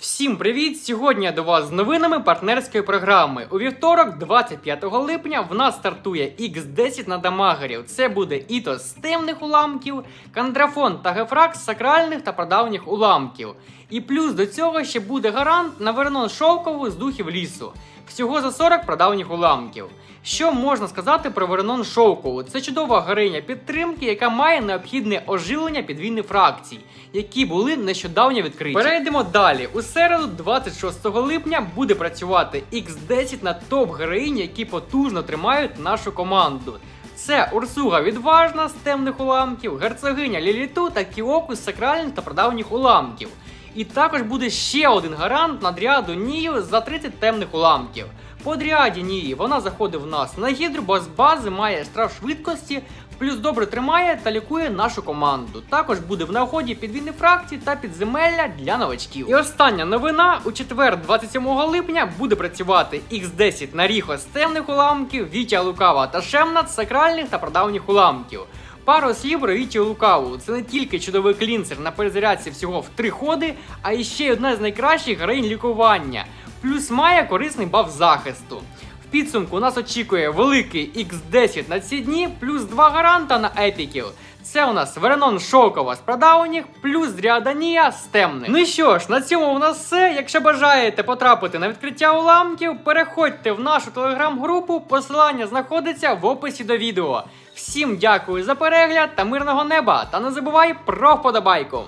Всім привіт! Сьогодні я до вас з новинами партнерської програми. У вівторок, 25 липня, в нас стартує X10 на дамагерів. Це буде ітос з темних уламків, кандрафон та гефракс з сакральних та прадавніх уламків. І плюс до цього ще буде гарант на вернон шовкову з духів лісу. Всього за 40 прадавніх уламків. Що можна сказати про Вернон Шовкову? Це чудова героїня підтримки, яка має необхідне оживлення підвійних фракцій, які були нещодавно відкриті. Перейдемо далі. У середу, 26 липня, буде працювати X10 на топ героїні, які потужно тримають нашу команду. Це Урсуга відважна з темних уламків, герцогиня Ліліту та Кіоку з сакральних та прадавніх уламків. І також буде ще один гарант на дріаду Нію за 30 темних уламків. По дріаді Нії вона заходить в нас на гідру, бо з бази має штраф швидкості, плюс добре тримає та лікує нашу команду. Також буде в нагоді підвійні фракції та підземелля для новачків. І остання новина: у четвер, 27 липня, буде працювати X10 на Ріхо з темних уламків, Вітя Лукава та Шемнат з сакральних та прадавніх уламків. Пару слів про Вітю Лукаву. Це не тільки чудовий клінсер на перезарядці всього в три ходи, а і ще й одна з найкращих героїнь лікування. Плюс має корисний баф захисту. Підсумку нас очікує великий X10 на ці дні, плюс два гаранта на епіків. Це у нас Веренон Шокова з прадауніх, плюс Дріаданія з темних. Ну що ж, на цьому у нас все. Якщо бажаєте потрапити на відкриття уламків, переходьте в нашу телеграм-групу. Посилання знаходиться в описі до відео. Всім дякую за перегляд та мирного неба! Та не забувай про вподобайку!